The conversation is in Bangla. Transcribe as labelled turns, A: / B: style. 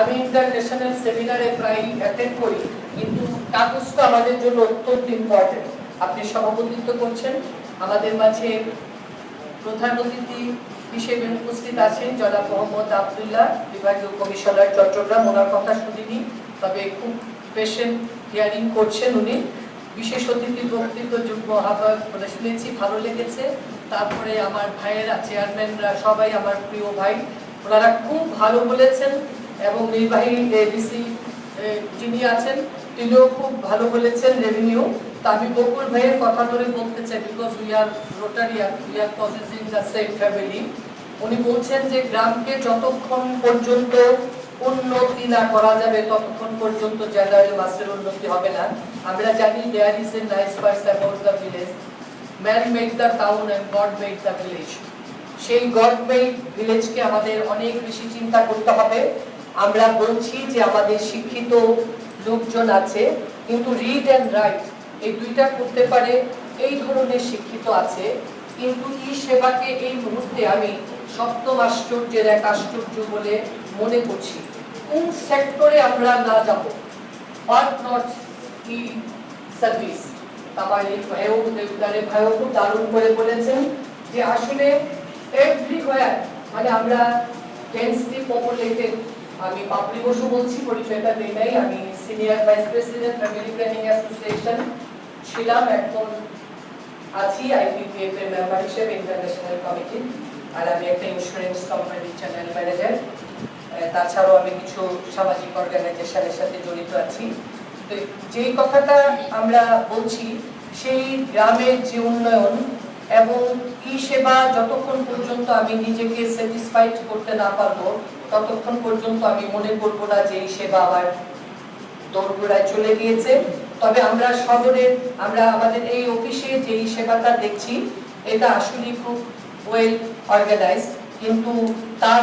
A: আমি ইন্টারন্যাশনাল সেমিনারে প্রায় অ্যাটেন্ড করি, কিন্তু কাগজ তো আমাদের জন্য অত্যন্ত ইম্পর্টেন্ট আপনি সভাপতিত্ব করছেন, আমাদের মাঝে প্রধান অতিথি হিসেবে উপস্থিত আছেন জনাব মোহাম্মদ আবদুল্লাহ, বিভাগীয় কমিশনার চট্টগ্রাম, ওনার কথা শুনিনি, তবে খুব পেশেন্ট হিয়ারিং করছেন উনি। বিশেষ অতিথির বক্তৃত্ব যুগ্ম আহ্বায়ক বলে শুনেছি, ভালো লেগেছে। তারপরে আমার ভাইয়েরা চেয়ারম্যানরা সবাই আমার প্রিয় ভাই, ওনারা খুব ভালো বলেছেন। এবং নির্বাহী ডিসি যিনি আছেন, তিনিও খুব ভালো বলেছেন রেভিনিউ তা আমি বকুল ভাইয়ের কথা ধরে বলতে চাই because we are Rotarian we are positive the same family উনি বলছেন যে, গ্রামকে যতক্ষণ পর্যন্ত উন্নতি না করা যাবে, ততক্ষণ পর্যন্ত জেনারেল মাসের উন্নতি হবে না। আমরা জানি there is a nice verse about the village man made the town and God made the village সেই গড মেড ভিলেজকে আমাদের অনেক বেশি চিন্তা করতে হবে। আমরা বলছি যে আমাদের শিক্ষিত লোকজন আছে, কিন্তু রিড অ্যান্ড রাইট এই দুইটা করতে পারে, এই ধরনের শিক্ষিত আছে। কিন্তু ই সেবাকে এই মুহূর্তে আমি সপ্তম আশ্চর্যের এক আশ্চর্য বলে মনে করছি। কোন সেক্টরে আমরা না যাব? হোয়াট নট ই সার্ভিস আমার এই ভাইও দেবদারে ভাইও খুব দারুণ করে বলেছেন যে আসলে এভরিওয়্যার মানে আমরা ডেন্সলি পপুলেটেড আমি পাপড়ি বসু বলছি, পরিচয়টা দেই নাই। আমি senior vice president family planning association ছিলাম, এখন আছি আইপিপিএফ এর মেম্বার হিসেবে ইন্টারন্যাশনাল কমিটি আর আমি একটা ইন্স্যুরেন্স কোম্পানির চ্যানেল ম্যানেজার তাছাড়াও আমি কিছু সামাজিক অর্গানাইজেশনের সাথে জড়িত আছি। তো যেই কথাটা আমরা বলছি, সেই গ্রামের যে উন্নয়ন এবং ই সেবা যতক্ষণ পর্যন্ত আমি নিজেকে স্যাটিসফাইড করতে না পারব ততক্ষণ পর্যন্ত আমি মনে করব না যে এই সেবা আবার দোরগোড়ায় চলে গিয়েছে। তবে আমরা শহরে আমরা আমাদের এই অফিসে যে সেবাটা দেখছি, এটা আসলেই খুব ওয়েল অর্গানাইজ কিন্তু তার